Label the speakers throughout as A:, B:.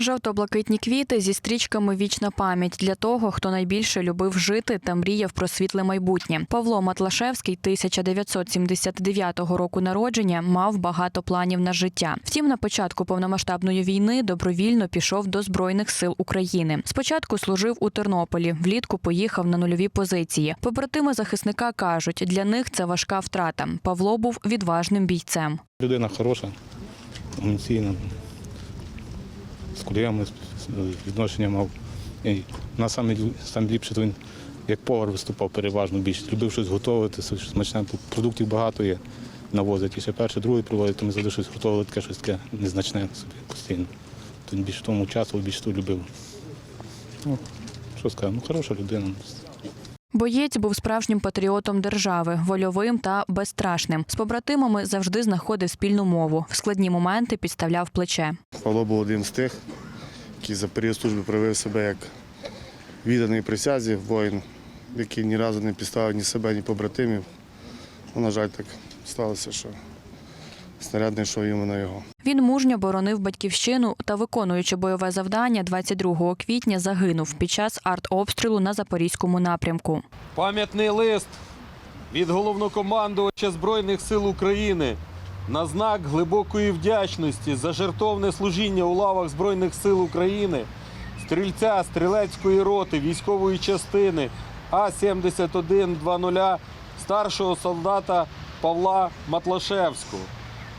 A: Жовто-блакитні квіти зі стрічками Вічна пам'ять для того, хто найбільше любив жити та мріяв про світле майбутнє. Павло Матлашевський, 1979 року народження, мав багато планів на життя. Втім, на початку повномасштабної війни добровільно пішов до збройних сил України. Спочатку служив у Тернополі, влітку поїхав на нульові позиції. Побратими захисника кажуть, для них це важка втрата. Павло був відважним бійцем.
B: Людина хороша, емоційна, з колегами відношення мав. І на саме, саме він як повар виступав переважно більше. Любив щось готувати, смачне, продуктів багато є, навозить. І ще перше, друге проводить, то ми завжди щось готували, таке щось таке незначне собі постійно. Він більше тому участвував, більше то любив. Ну, що сказати, ну хороша людина.
A: Боєць був справжнім патріотом держави, вольовим та безстрашним. З побратимами завжди знаходив спільну мову. В складні моменти підставляв плече.
C: Павло був один з тих, який за період служби проявив себе як відданий присязі воїн, який ні разу не підставив ні себе, ні побратимів. Ну, на жаль, так сталося, що снаряд не йшов йому на його.
A: Він мужньо боронив батьківщину та, виконуючи бойове завдання, 22 квітня загинув під час артобстрілу на запорізькому напрямку.
D: Пам'ятний лист від головнокомандувача Збройних сил України на знак глибокої вдячності за жертовне служіння у лавах Збройних сил України, стрільця стрілецької роти військової частини А-7120 старшого солдата Павла Матлашевського.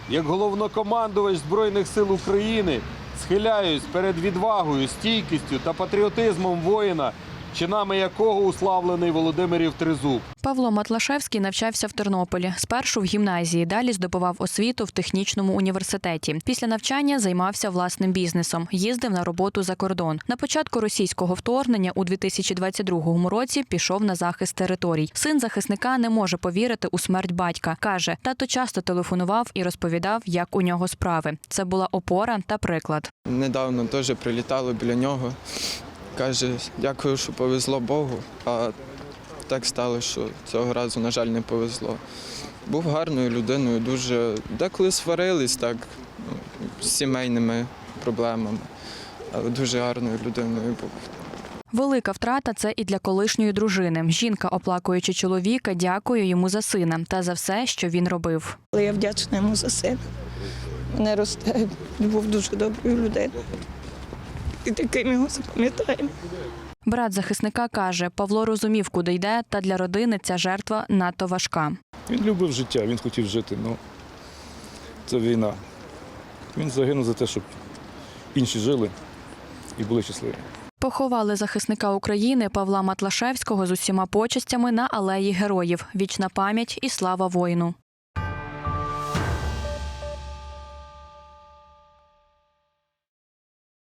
D: Як головнокомандувач Збройних сил України схиляюсь перед відвагою, стійкістю та патріотизмом воїна, чинами якого уславлений Володимирів Тризуб.
A: Павло Матлашевський навчався в Тернополі. Спершу в гімназії, далі здобував освіту в технічному університеті. Після навчання займався власним бізнесом, їздив на роботу за кордон. На початку російського вторгнення у 2022 році пішов на захист територій. Син захисника не може повірити у смерть батька. каже, тато часто телефонував і розповідав, як у нього справи. Це була опора та приклад.
E: Недавно теж прилітало біля нього. Каже, дякую, що повезло Богу. А так стало, що цього разу, на жаль, не повезло. Був гарною людиною, дуже деколи сварились так ну, з сімейними проблемами, але дуже гарною людиною був.
A: Велика втрата це і для колишньої дружини. Жінка, оплакуючи чоловіка, дякує йому за сина та за все, що він робив.
F: Я вдячна йому за сина. Мене росте, був дуже доброю людиною. І таким його запам'ятаємо.
A: Брат захисника каже, Павло розумів, куди йде, та для родини ця жертва надто важка.
B: Він любив життя, він хотів жити, ну це війна. Він загинув за те, щоб інші жили і були щасливі.
A: Поховали захисника України Павла Матлашевського з усіма почестями на алеї героїв. Вічна пам'ять і слава воїну.